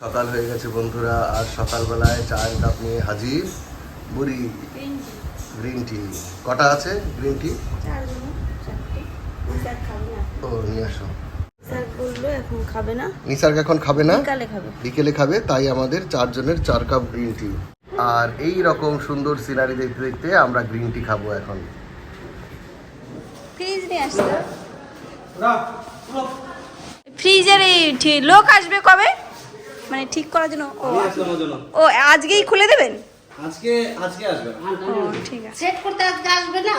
সকাল হয়ে গেছে বন্ধুরা আর সকালবেলায় চায়ের কাপ নিয়ে হাজির বুড়ি গ্রিন টি কটা আছে? গ্রিন টি ও নিয়ে আসো। স্যার বলল এখন খাবে না। নিসার্গ এখন খাবে না? বিকেলে খাবে। তাই আমাদের চারজনের চার কাপ গ্রিন টি আর এই রকম সুন্দর সিনারি দেখতে দেখতে আমরা গ্রিন টি খাব এখন। ফ্রিজ নিয়ে আসতে ফ্রিজের লোক আসবে কবে? মানে ঠিক করার জন্য ও ও আজকেই খুলে দেবেন? আজকে আজকে আসবে। ও ঠিক আছে। সেট করতে আজকে আসবে না?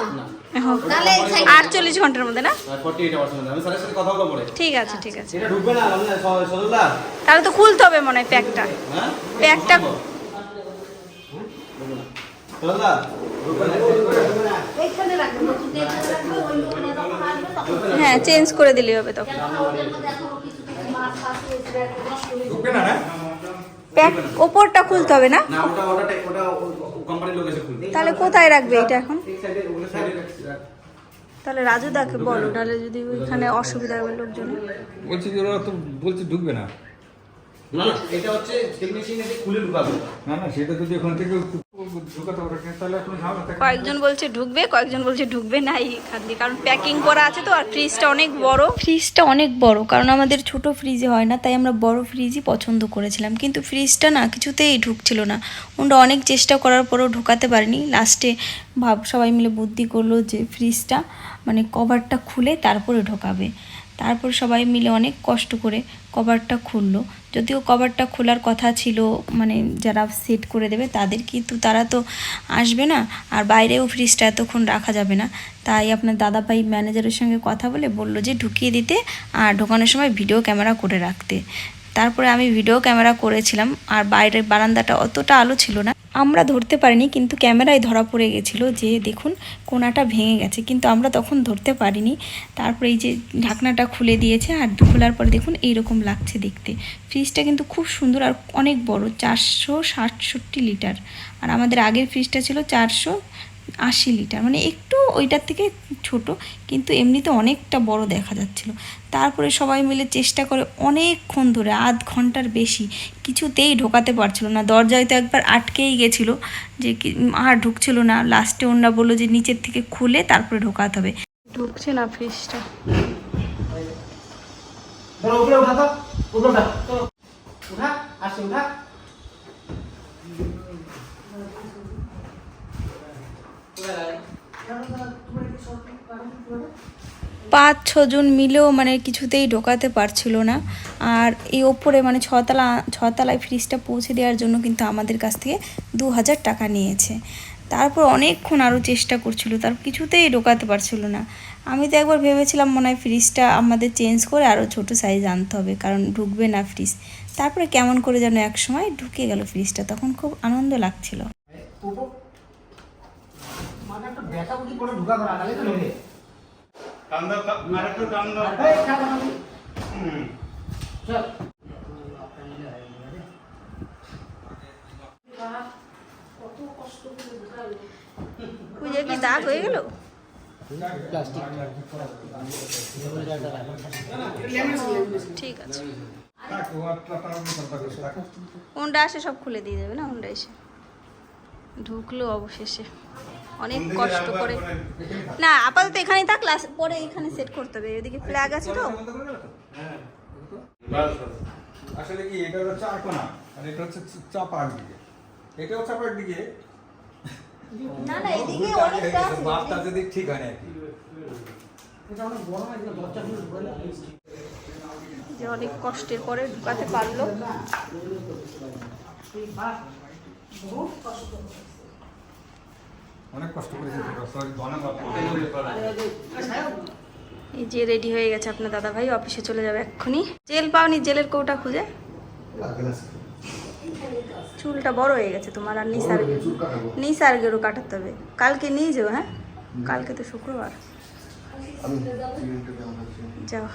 তাহলে আটচল্লিশ ঘণ্টার মধ্যে না? ফর্টি এইট আওয়ার্স আমি স্যারের সাথে কথা বলব পরে। ঠিক আছে ঠিক আছে। এটা ঢুকবে না আমি সজলদা। তাহলে তো খুলতে হবে মনে হয় প্যাকটা। হ্যাঁ? প্যাকটা সজলদা ঢুকবে না। এইখানে রাখবে নতুন এইখানে রাখবে ওখানে যখন আসবে তখন হ্যাঁ চেঞ্জ করে দিলেই হবে তখন। হয়ে? ঢুকবে না? না প্যাক ওপরটা খুলতে হবে না তাহলে কোথায় রাখবে এটা এখন? তাহলে রাজু দাকে বলো তাহলে যদি ওইখানে অসুবিধা হবে লোকজন বলছি যে ওরা তো বলছে ঢুকবে না। না না এটা হচ্ছে টেকনিশিয়ান এসে খুলে ঢুকাবে। না না সেটা যদি ওখান থেকে ঢুকাতে পারে তাহলে আপনি ঝামেলা কয়েকজন বলছে ঢুকবে কয়েকজন বলছে ঢুকবে না এইখান দিয়ে। কারণ প্যাকিং করা আছে তো আর ফ্রিজটা অনেক বড়। ফ্রিজটা অনেক বড় কারণ আমাদের ছোট ফ্রিজে হয় না তাই আমরা বড় ফ্রিজই পছন্দ করেছিলাম। কিন্তু ফ্রিজটা না কিছুতেই ঢুকছিল না। ওরা অনেক চেষ্টা করার পরেও ঢোকাতে পারিনি। লাস্টে ভাব সবাই মিলে বুদ্ধি করল যে ফ্রিজটা মানে কভারটা খুলে তারপরে ঢোকাবে। তারপর সবাই মিলে অনেক কষ্ট করে কভারটা খুললো। যদিও কভারটা খোলার কথা ছিল মানে যারা সেট করে দেবে তাদের কিন্তু তারা তো আসবে না, আর বাইরেও ফ্রিজটা এতক্ষণ রাখা যাবে না। তাই আপনার দাদাভাই ম্যানেজারের সঙ্গে কথা বলে বলল যে ঢুকিয়ে দিতে আর ঢোকানোর সময় ভিডিও ক্যামেরা করে রাখতে। তারপরে আমি ভিডিও ক্যামেরা করেছিলাম, আর বাইরের বারান্দাটা অতটা আলো ছিল না। আমরা ধরতে পারিনি, কিন্তু ক্যামেরায় ধরা পড়ে গেছিল যে দেখুন কোনাটা ভেঙে গেছে, কিন্তু আমরা তখন ধরতে পারিনি। তারপরে এই যে ঢাকনাটা খুলে দিয়েছে আর খোলার পরে দেখুন এইরকম লাগছে দেখতে। ফ্রিজটা কিন্তু খুব সুন্দর আর অনেক বড়, চারশো সাতষট্টি লিটার। আর আমাদের আগের ফ্রিজটা ছিল চারশো আশি লিটার মানে একটু ওইটার থেকে ছোট কিন্তু এমনিতে অনেকটা বড় দেখা যাচ্ছিল। তারপরে সবাই মিলে চেষ্টা করে অনেকক্ষণ ধরে আধ ঘণ্টার বেশি কিছুতেই ঢোকাতে পারছিল না। দরজায় তো একবার আটকেই গেছিল যে কি আর ঢুকছিল না। লাস্টে ওনারা বলল যে নিচের থেকে খুলে তারপরে ঢোকাতে হবে। ঢুকছে না ফ্রিজটা উঠা উঠা উঠা আসছে উঠা পাঁচ ছজন মিলেও মানে কিছুতেই ঢোকাতে পারছিল না। আর এই ওপরে মানে ছতলা ছতলায় ফ্রিজটা পৌঁছে দেওয়ার জন্য কিন্তু আমাদের কাছ থেকে দু হাজার টাকা নিয়েছে। তারপর অনেকক্ষণ আরও চেষ্টা করছিল, তার কিছুতেই ঢোকাতে পারছিল না। আমি তো একবার ভেবেছিলাম মনে হয় ফ্রিজটা আমাদের চেঞ্জ করে আরও ছোট সাইজ আনতে হবে, কারণ ঢুকবে না ফ্রিজ তারপরে কেমন করে যেন এক সময় ঢুকে গেল ফ্রিজটা তখন খুব আনন্দ লাগছিল। দাও আরেকটু দাও। চল। কি দাগ হয়ে গেল? ঠিক আছে। হোন্ডা আসে সব খুলে দিয়ে যাবে না? হোন্ডা এসে। ঢুকলো অবশেষে। অনেক কষ্ট করে। না আপাতত এখানেই থাক ক্লাস পরে এখানে সেট করতে হবে এদিকে ফ্ল্যাগ আছে তো। বাস। আসলে কি এটা হচ্ছে চারকোনা আর এটা হচ্ছে চাপার দিকে। এটাও চাপার দিকে। না না এদিকে অনেকটা মাপটা যদি ঠিক হয় না আর কি যে অনেক কষ্টের পরে ঢুকাতে পারল। অনেক কষ্ট করেছে এই যে রেডি হয়ে গেছে আপনার দাদা ভাই অফিসে চলে যাবে এক্ষুনি। জেল পাওনি জেলের কৌটা খুঁজে? চুলটা বড় হয়ে গেছে তোমার আর নিসার কাটাবো নিসার্গেরও কাটাতে হবে। কালকে নিয়ে যাও হ্যাঁ? কালকে তো শুক্রবার। যাও।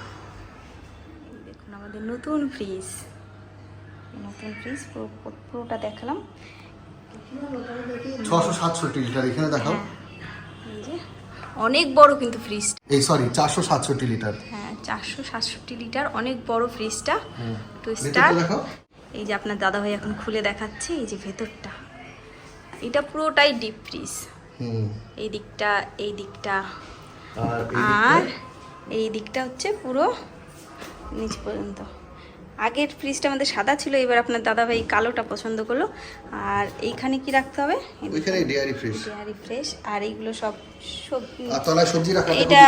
দেখুন আমাদের নতুন ফ্রিজ নতুন ফ্রিজ পুরো পুরোটা দেখালাম। ছশো সাতষট্টি লিটার এখানে দেখাও। যে অনেক বড় কিন্তু ফ্রিজ এই সরি চারশো সাতষট্টি লিটার। হ্যাঁ চারশো সাতষট্টি লিটার অনেক বড় ফ্রিজটা ভেতরটা স্টার এই যে আপনার দাদাভাই এখন খুলে দেখাচ্ছে এই যে ভেতরটা। এটা পুরোটাই ডিপ ফ্রিজ এই দিকটা এই দিকটা? আর? এই দিকটা হচ্ছে পুরো নিচ পর্যন্ত। আগের ফ্রিজটা আমাদের সাদা ছিল এবার আপনার দাদাভাই কালোটা পছন্দ করল। আর এইখানে কি রাখতে হবে? ওইখানে ডেয়ারি ফ্রিজ ডেয়ারি ফ্রেশ আর এইগুলো সব তলায় সবজি এটা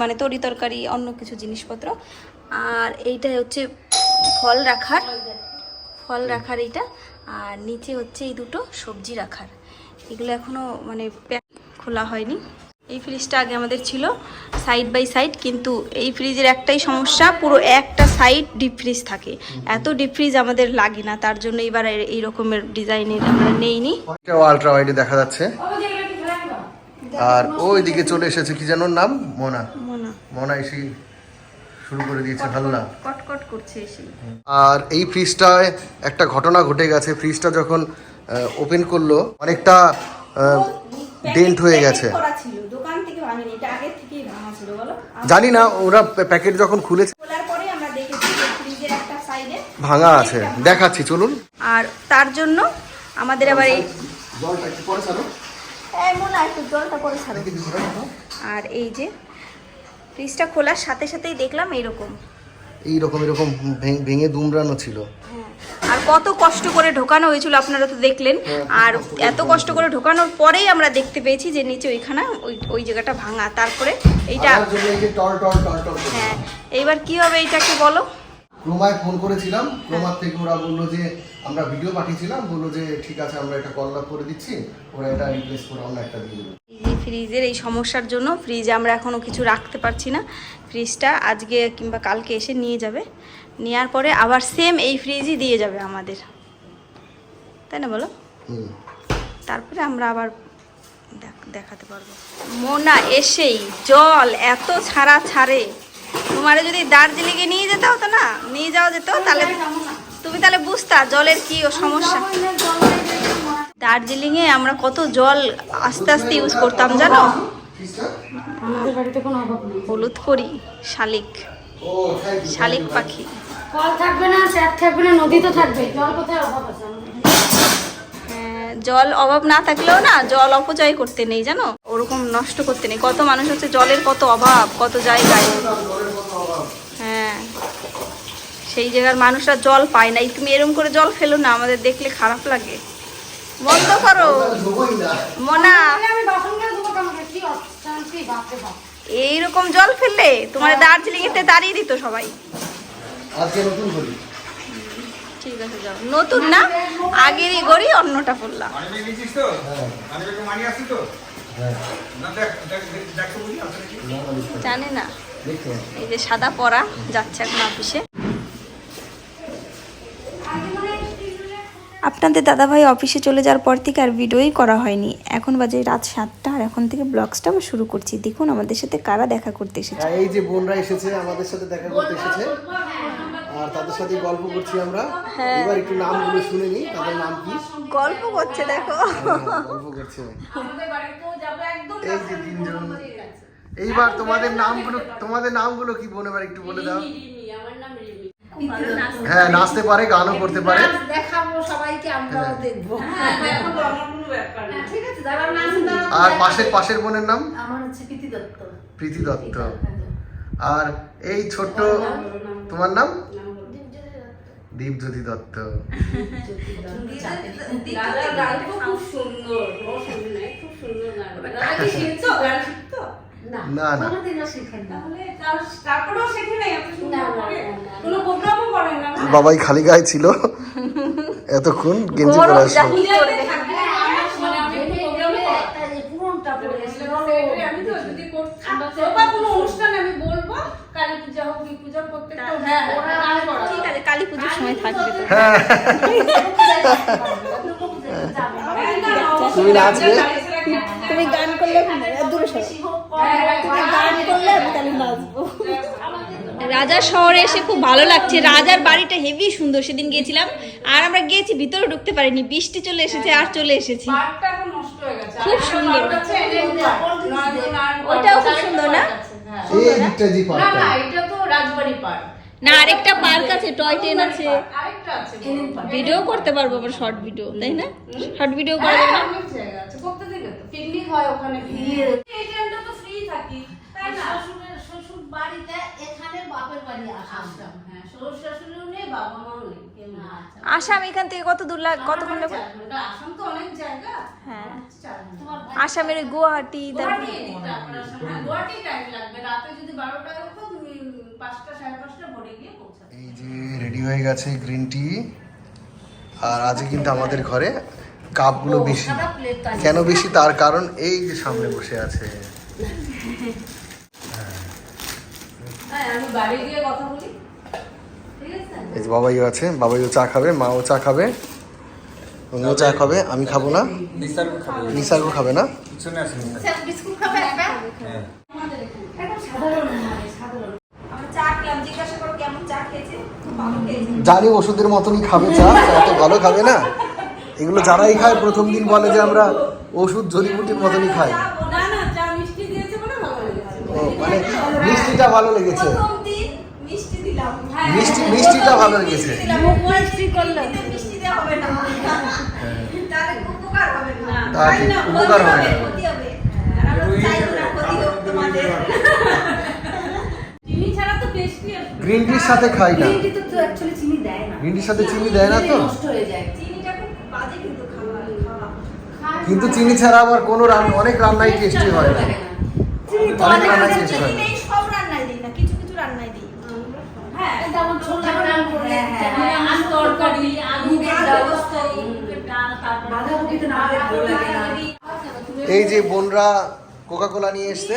মানে তরি তরকারি অন্য কিছু জিনিসপত্র। আর এইটা হচ্ছে ফল রাখার ফল রাখার এইটা। আর নিচে হচ্ছে এই দুটো সবজি রাখার। এগুলো এখনও মানে প্যাক খোলা হয়নি। এই ফ্রিজটা আগে আমাদের ছিল সাইড বাই সাইড কিন্তু এই ফ্রিজের একটাই সমস্যা পুরো একটা সাইড ডিপ ফ্রিজ থাকে। এত ডিপ ফ্রিজ আমাদের লাগে না তার জন্য এবার এই রকমের ডিজাইনের আমরা নেইনি। আলট্রা ওয়াইডে দেখা যাচ্ছে। আর ওই দিকে চলে এসেছে কি যেন ওর নাম? মোনা। মনা। মোনা এসে শুরু করে দিয়েছে হাল্লা। কটকট করছে এসে আর এই ফ্রিজটায় একটা ঘটনা ঘটে গেছে। ফ্রিজটা যখন ওপেন করল অনেকটা ডেন্ট হয়ে গেছে। ভাঙেনি এটা আগের থেকেই ভাঙা ছিল বলো? জানি না ওরা প্যাকেট যখন খুলেছে খোলার পরে আমরা দেখেছি যে ফ্রিজের একটা সাইডে ভাঙা আছে। দেখাচ্ছি চলুন। আর তার জন্য আমাদের আবার এই জলটা একটু পরে ছাড়ো। এই মোনা একটু জলটা করে ছাড়ো। আর এই যে ফ্রিজটা খোলার সাথে সাথেই দেখলাম এরকম। এইরকম এরকম ভেঙে- ভেঙে দুমড়ানো ছিল। আর কত কষ্ট করে ঢোকানো হয়েছিল আপনারা তো দেখলেন। আর এত কষ্ট করে ঢোকানোর পরেই আমরা দেখতে পেয়েছি যে নিচে ওইখানে ওই ওই জায়গাটা ভাঙা। তারপরে এইটা এই। হ্যাঁ এইবার কি হবে এইটাকে বলো? ক্রোমায় ফোন করেছিলাম। ক্রোমার থেকে ওরা বলল যে আমরা ভিডিও পাঠিয়েছিলাম। বলল যে ঠিক আছে আমরা এটা কল করে দিচ্ছি। ওরা এটা রিপ্লেস করে অন্য একটা দিয়ে দেবে। ফ্রিজের এই সমস্যার জন্য ফ্রিজে আমরা এখনও কিছু রাখতে পারছি না। ফ্রিজটা আজকে কিংবা কালকে এসে নিয়ে যাবে। নেওয়ার পরে আবার সেম এই ফ্রিজই দিয়ে যাবে আমাদের। তাই না বলো? তারপরে আমরা আবার দেখাতে পারব। মোনা এসেই জল এত ছাড়া ছাড়ে। তোমারে যদি দার্জিলিংয়ে নিয়ে যেতে হতো না নিয়ে যাওয়া যেত তাহলে তুমি তাহলে বুঝতা জলের কি ও সমস্যা। দার্জিলিংয়ে আমরা কত জল আস্তে আস্তে ইউজ করতাম জানো? আমাদের বাড়িতে কোনো অভাব নেই। হলুদ করি শালিক। শালিক পাখি। কল থাকবে না ট্যাপ থাকবে না নদী তো থাকবে। জল কোথায় অভাব আছে হ্যাঁ, জল অভাব না থাকলেও না জল অপচয় করতে নেই জানো? ওরকম নষ্ট করতে নেই। কত মানুষ হচ্ছে জলের কত অভাব কত জায়গায়। হ্যাঁ সেই জায়গার মানুষরা জল পায় না। এই তুমি এরকম করে জল ফেলো না আমাদের দেখলে খারাপ লাগে। বন্ধ করো। মোনা। এইরকম জল ফেললে তোমার দার্জিলিং এতে দাঁড়িয়ে দিত সবাই। আজকে নতুন ঠিক আছে যাও। নতুন না? আগেরই গড়ি অন্যটা পড়লাম। মানি মানি মানি তো? হ্যাঁ। জানে না। এই যে সাদা পরা যাচ্ছে এখন অফিসে আপনাদের দাদাভাই অফিসে চলে যাওয়ার পর থেকে আর ভিডিওই করা হয়নি। এখন বাজে রাত সাতটা আর এখন থেকে ব্লগসটা আমরা শুরু করছি। দেখুন আমাদের সাথে কারা দেখা করতে এসেছে। হ্যাঁ, এই যে বোনরা এসেছে আমাদের সাথে দেখা করতে এসেছে। আর তাদের সাথে গল্প করছি আমরা। এবার একটু নামগুলো শুনে নিই তাদের নাম কি? গল্প করছে দেখো। হ্যাঁ, গল্প করছে। এই যে তিনজন। এইবার তোমাদের নামগুলো তোমাদের নামগুলো কি বোন এবার একটু বলে দাও। হ্যাঁ নাচতে পারে গানও করতে পারে। দেখাবো সবাইকে আমরাও দেখব। ঠিক আছে দাঁড়াও নাম দাও আর পাশের পাশের বোনের নাম? আমার হচ্ছে প্রীতি দত্ত। প্রীতি দত্ত। আর এই ছোট্ট তোমার নাম? দীপজ্যোতি দত্ত। না না কোনোদিনও শিখেন না না বাবাই খালি গায়ে ছিল। এতক্ষণ গেঞ্জি পরে আসলো। কালী পুজোর সময় থাকবে হ্যাঁ। তুমি নাচবে? তুমি গান করলে দূরে সরো। রাজার শহরে এসে খুব ভালো লাগছে। রাজার বাড়িটা হেভি সুন্দর সেদিন গিয়েছিলাম আর আমরা গিয়েছি ভিতরে ঢুকতে পারিনি। বৃষ্টি চলে এসেছে আর চলে এসেছি। খুব সুন্দর। ওটাও খুব সুন্দর না? জি না না পার্কটা। এটা তো রাজবাড়ি পার্ক। না আরেকটা পার্ক আছে টয় ট্রেন আছে। ভিডিও করতে পারব আবার শর্ট ভিডিও তাই না? শর্ট ভিডিও করা যাবে না? পিকনিক হয় ওখানে ভিড় এই টাইমটা তো ফ্রি থাকি তাই না শ্বশুরের শ্বশুর বাড়িতে এখানে বাপের বাড়ি আসতাম হ্যাঁ শ্বশুর শাশুড়িও নেই বাবা মাও নেই আসাম এখান থেকে কত দূর লাগ কতক্ষণ লাগবে চার ঘণ্টা। আসাম তো অনেক জায়গা। হ্যাঁ। আসামের গুয়াহাটি আসাম, হ্যাঁ, গুয়াহাটি টাইম লাগবে। রাতে যদি বারোটায় তুমি পাঁচটা সাড়ে পাঁচটা ভোরে গিয়ে পৌঁছাবে এই যে রেডি হয়ে গেছে গ্রিন টি আর আজকে কিন্তু আমাদের ঘরে কাপগুলো বেশি। কেন বেশি? তার কারণ এই যে সামনে বসে আছে হ্যাঁ আমি বাড়ি গিয়ে কথা বলি ঠিক আছে এই যে বাবাইও আছে বাবাইও চা খাবে মাও চা খাবে উনিও চা খাবে আমি খাব না। নিসারকে খাবে। নিসারও খাবে না। হ্যাঁ একদম সাধারণ মানে সাধারণ। আমরা চা খেলাম জিজ্ঞাসা করো কেমন চা খেয়েছে? খুব ভালো খেয়েছে। জানি ওষুধের মতনই খাবে চা এত ভালো খাবে না। এগুলো যারাই খায় প্রথম দিন বলে যে আমরা ওষুধ জড়িবুটির মতনই খাই না না চা মিষ্টি দিয়েছে বলে ভালো লেগেছে ও মানে মিষ্টিটা ভালো লেগেছে। মিষ্টি দিলাম। হ্যাঁ, মিষ্টি মিষ্টিটা ভালো লেগেছে। উপকার হবে না। তা ঠিক, উপকার হবে। না। ক্ষতি হবে। আর আমরা চাইব না ক্ষতি হোক তোমাদের। চিনি ছাড়া তো টেস্টি আসবে গ্রিন টির সাথে খাই না। গ্রিন টি তো অ্যাকচুয়ালি চিনি দেয় না। গ্রিন টির সাথে চিনি দেয় না তো? নষ্ট হয়ে যায়। চিনিটা খুব বাজে কিন্তু খাবার খাওয়া। কিন্তু চিনি ছাড়া আবার কোনো রান্না অনেক রান্নাই টেস্টি হয় না। অনেক রান্না সব দিই না কিছু কিছু দিই। হ্যাঁ যেমন ছোলা তরকারি আলু এই যে বোনরা কোকা কোলা নিয়ে এসছে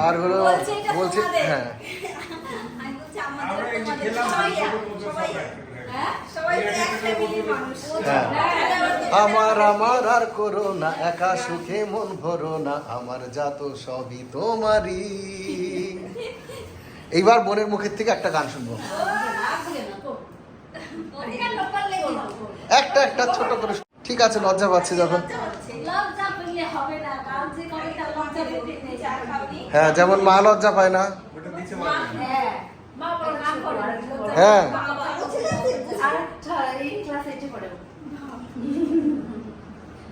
আর হলো বলছে। হ্যাঁ। আমরা, আমার আর করো না, একা সুখে মন ভরো না, আমার যত সবই তোমারই। এইবার বোনের মুখের থেকে একটা গান শুনব। একটা একটা ছোট করে ঠিক আছে, লজ্জা পাচ্ছে যখন। হ্যাঁ যেমন মা লজ্জা পায় না। হ্যাঁ মা বড় কাম করে হ্যাঁ আরেকটা এই ক্লাসে এসে পড়ে ও।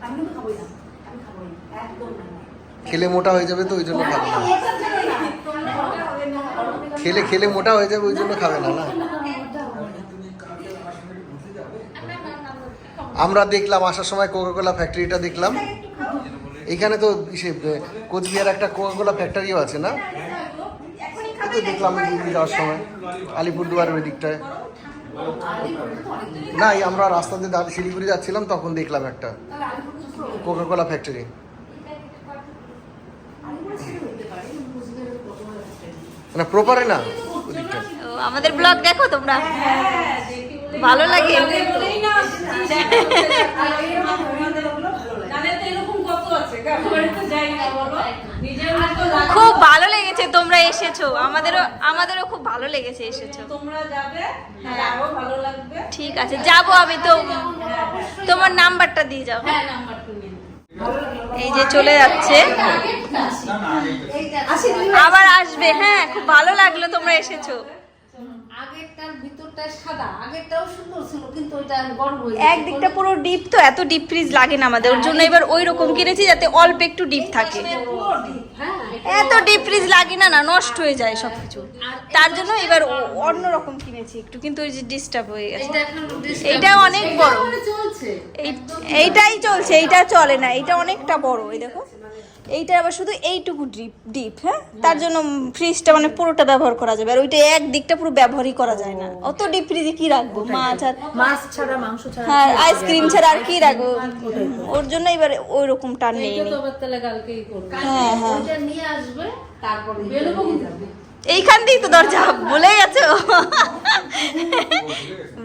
আমি কিন্তু খাবোই না আমি খাবোই না একদম না খেলে মোটা হয়ে যাবে তো ওই জন্য খাবে না। খেলে খেলে মোটা হয়ে যাবে ওই জন্য খাবে না না? আমরা দেখলাম, আসার সময় কোকাকোলা ফ্যাক্টরিটা দেখলাম। এখানে তো কোচবিহার একটা কোকাকোলা ফ্যাক্টরিও আছে, না? তো দেখলাম যাওয়ার সময় আলিপুরদুয়ারের ওই দিকটায়। না আমরা রাস্তা দিয়ে দাঁড়িয়ে শিলিগুড়ি যাচ্ছিলাম, তখন দেখলাম একটা কোকাকোলা ফ্যাক্টরি না প্রপারে না। আমাদের ব্লগ দেখো তোমরা। ভালো লাগে। খুব ভালো লেগেছে, তোমরা এসেছ। আমাদেরও আমাদেরও খুব ভালো লেগেছে, এসেছ। ঠিক আছে, যাব আমি তো। তোমার নাম্বারটা দিয়ে যাও। এই যে চলে যাচ্ছে। আবার আসবে হ্যাঁ খুব ভালো লাগল তোমরা এসেছ। আগেরটার ভিতরটা সাদা আগেরটাও সুন্দর ছিল কিন্তু ওইটা গরম হয়ে একদিকটা পুরো ডিপ তো এত ডিপ ফ্রিজ লাগে না আমাদের ওর জন্য এবার ওই রকম কিনেছি যাতে অল্প একটু ডিপ থাকে। হ্যাঁ এত ডিপ ফ্রিজ লাগে না না নষ্ট হয়ে যায় সবকিছু। তার জন্য এবার অন্য রকম কিনেছি একটু কিন্তু ওই যে ডিস্টার্ব হয়ে গেছে। এটা এইটা অনেক বড়। এই- এইটাই চলছে এইটা চলে না এইটা অনেকটা বড় এই দেখো। এইটা আবার শুধু এইটুকু ডিপ ডিপ হ্যাঁ? তার জন্য ফ্রিজটা মানে পুরোটা ব্যবহার করা যাবে। আর ওইটা এক দিকটা পুরো ব্যবহারই করা যায় না। অত ডিপ ফ্রিজে কি রাখব? মাছ আর মাছ ছাড়া মাংস ছাড়া হ্যাঁ আইসক্রিম ছাড়া আর কি রাখব? ওর জন্য এবার ওই রকম টান নেই। তো আবার তাহলে কালকেই করব। হ্যাঁ হ্যাঁ। ওইটা নিয়ে আসবে তারপরে এইখান দিয়েই তো দরজা ভুলে গেছো?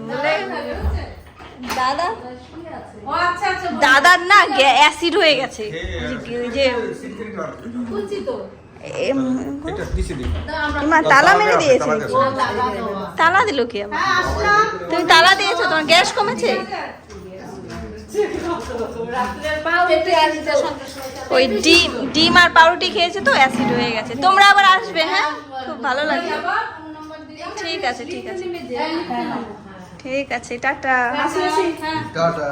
ভুলে দাদা? দাদার না অ্যাসিড হয়ে গেছে। ওই যে তালা মেরে দিয়েছে। তালা দিল কি আবার? হ্যাঁ তুমি তালা দিয়েছ তোমার গ্যাস কমেছে? ওই ডিম ডিম আর পাউরুটি খেয়েছে তো অ্যাসিড হয়ে গেছে। তোমরা আবার আসবে হ্যাঁ? খুব ভালো লাগে। ঠিক আছে ঠিক আছে। হ্যাঁ, ঠিক আছে টাটা। হ্যাঁ। টাটা।